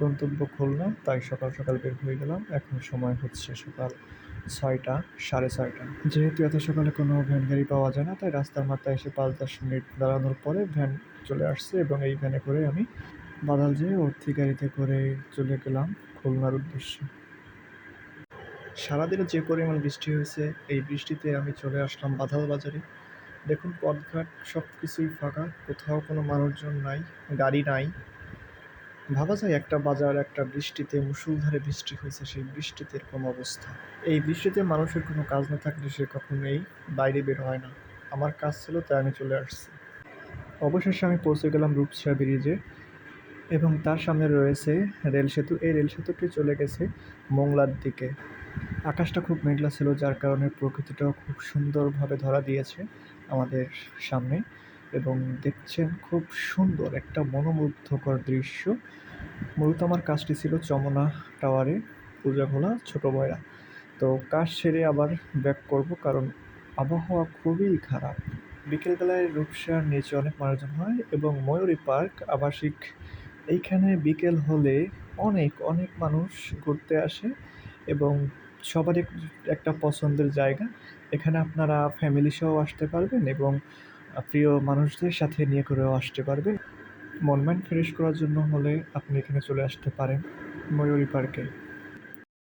গন্তব্য খুলনা তাই সকাল সকাল বের হয়ে গেলাম। এখন সময় হচ্ছে সকাল ছয়টা, সাড়ে ছয়টা। যেহেতু এত সকালে কোনো ভ্যান গাড়ি পাওয়া যায় না, তাই রাস্তার মাথায় এসে পাঁচ, দশ মিনিট দাঁড়ানোর পরে ভ্যান চলে আসছে এবং এই ভ্যানে করে আমি বাদাল যেয়ে অর্থি গাড়িতে করে চলে গেলাম খুলনার উদ্দেশ্যে। সারাদিনে যে পরিমাণ বৃষ্টি হয়েছে, এই বৃষ্টিতে আমি চলে আসলাম বাদাল বাজারে। দেখুন, পথঘাট সব কিছুই ফাঁকা, কোথাও কোনো মানুষজন নাই, গাড়ি নাই। ভাবা যায় একটা বাজার, একটা বৃষ্টিতে মুষলধারে বৃষ্টি হয়েছে, সেই বৃষ্টিতে এরকম অবস্থা। এই বৃষ্টিতে মানুষের কোনো কাজ না থাকলে সে কখনোই বাইরে বের হয় না। আমার কাজ ছিল, তাই আমি চলে আসছি। অবশেষে আমি পৌঁছে গেলাম রূপসা ব্রিজে এবং তার সামনে রয়েছে রেল সেতু। এই রেল সেতুটি চলে গেছে মোংলার দিকে। আকাশটা খুব মেঘলা ছিল, যার কারণে প্রকৃতিটাও খুব সুন্দরভাবে ধরা দিয়েছে আমাদের সামনে। এবং দেখছেন খুব সুন্দর একটা মনোমুগ্ধকর দৃশ্য। মূলত আমার কাজটি ছিল চমনা টাওয়ারে পূজা ভোলা ছোটো বয়রা। তো কাজ সেরে আবার ব্যাক করব কারণ আবহাওয়া খুবই খারাপ। বিকেলবেলায় রূপসার নিচে অনেক মানুষজন হয় এবং ময়ূরী পার্ক আবাসিক। এইখানে বিকেল হলে অনেক অনেক মানুষ ঘুরতে আসে এবং সবারই একটা পছন্দের জায়গা। এখানে আপনারা ফ্যামিলি সহ আসতে পারবেন এবং প্রিয় মানুষদের সাথে নিয়ে করেও আসতে পারবেন। মন মাইন্ড ফ্রেশ করার জন্য হলে আপনি এখানে চলে আসতে পারেন ময়ূরী পার্কে।